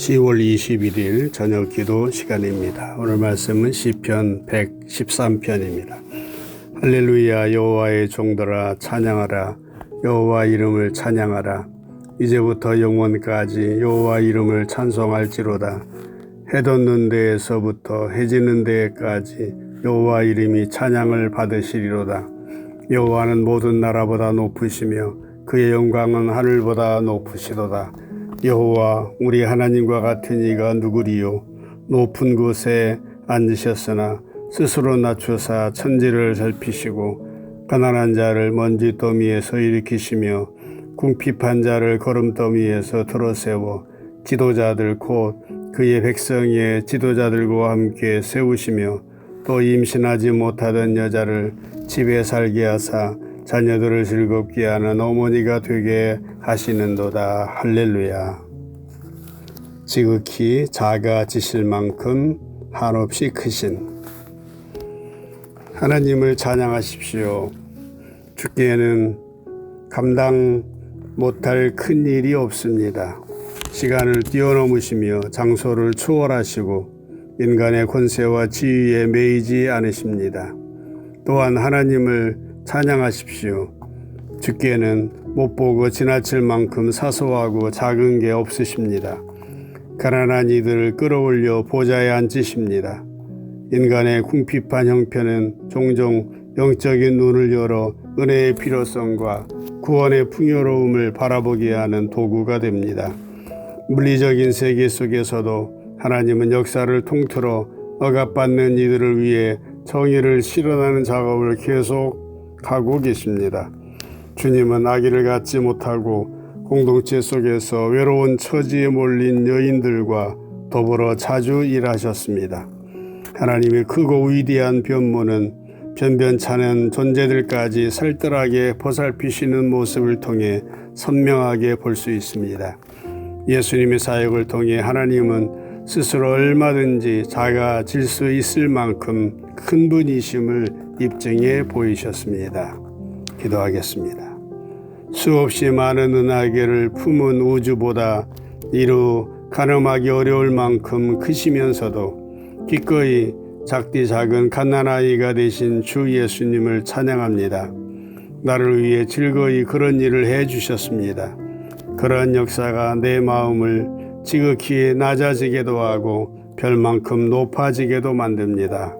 10월 21일 저녁 기도 시간입니다. 오늘 말씀은 시편 113편입니다. 할렐루야 여호와의 종들아 찬양하라. 여호와 이름을 찬양하라. 이제부터 영원까지 여호와 이름을 찬송할지로다. 해 돋는 데에서부터 해 지는 데까지 여호와 이름이 찬양을 받으시리로다. 여호와는 모든 나라보다 높으시며 그의 영광은 하늘보다 높으시도다 여호와 우리 하나님과 같은 이가 누구리요? 높은 곳에 앉으셨으나 스스로 낮추사 천지를 살피시고 가난한 자를 먼지 더미에서 일으키시며 궁핍한 자를 걸음 더미에서 들어세워 지도자들 곧 그의 백성의 지도자들과 함께 세우시며 또 임신하지 못하던 여자를 집에 살게 하사 자녀들을 즐겁게 하는 어머니가 되게 하시는도다. 할렐루야. 지극히 작아지실 만큼 한없이 크신 하나님을 찬양하십시오. 주께는 감당 못할 큰 일이 없습니다. 시간을 뛰어넘으시며 장소를 초월하시고 인간의 권세와 지위에 매이지 않으십니다. 또한 하나님을 찬양하십시오. 주께는 못 보고 지나칠 만큼 사소하고 작은 게 없으십니다. 가난한 이들을 끌어올려 보좌에 앉으십니다. 인간의 궁핍한 형편은 종종 영적인 눈을 열어 은혜의 필요성과 구원의 풍요로움을 바라보게 하는 도구가 됩니다. 물리적인 세계 속에서도 하나님은 역사를 통틀어 억압받는 이들을 위해 정의를 실현하는 작업을 계속 하고 계십니다. 주님은 아기를 갖지 못하고 공동체 속에서 외로운 처지에 몰린 여인들과 더불어 자주 일하셨습니다. 하나님의 크고 위대한 변모는 변변찮은 존재들까지 살뜰하게 보살피시는 모습을 통해 선명하게 볼 수 있습니다. 예수님의 사역을 통해 하나님은 스스로 얼마든지 작아질 수 있을 만큼 큰 분이심을 입증해 보이셨습니다. 기도하겠습니다. 수없이 많은 은하계를 품은 우주보다 이루 가늠하기 어려울 만큼 크시면서도 기꺼이 작디 작은 갓난아이가 되신 주 예수님을 찬양합니다. 나를 위해 즐거이 그런 일을 해 주셨습니다. 그러한 역사가 내 마음을 지극히 낮아지게도 하고 별만큼 높아지게도 만듭니다.